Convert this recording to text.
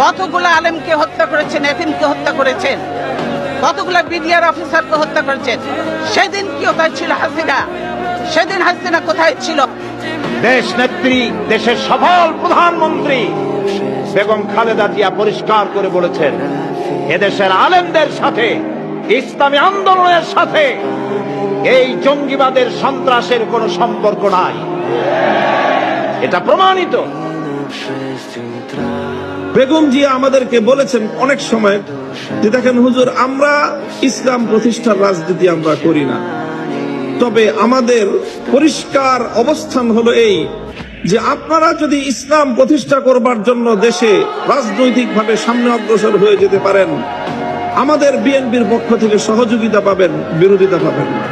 কতগুলো আলেমকে হত্যা করেছেন, এতিমকে হত্যা করেছেন? কতগুলো বিডিআর অফিসারকে হত্যা করেছেন? সেদিন কি কোথায় ছিল হাসিনা? সেদিন হাসিনা কোথায় ছিল? দেশ নেত্রী, দেশের সফল প্রধানমন্ত্রী বেগম খালেদা জিয়া পরিষ্কার করে বলেছেন, এদেশের আলেমদের সাথে, ইসলামী আন্দোলনের সাথে এই জঙ্গিবাদের সন্ত্রাসের কোনো সম্পর্ক নাই। এটা প্রমাণিত। বেগম জিয়া আমাদেরকে বলেছেন অনেক সময় যে দেখেন হুজুর, আমরা ইসলাম প্রতিষ্ঠার রাজনীতি আমরা করি না। তবে আমাদের পরিষ্কার অবস্থান হলো এই যে আপনারা যদি ইসলাম প্রতিষ্ঠা করবার জন্য দেশে রাজনৈতিকভাবে সামনে অগ্রসর হয়ে যেতে পারেন, আমাদের বিএনপির পক্ষ থেকে সহযোগিতা পাবেন, বিরোধিতা পাবেন না।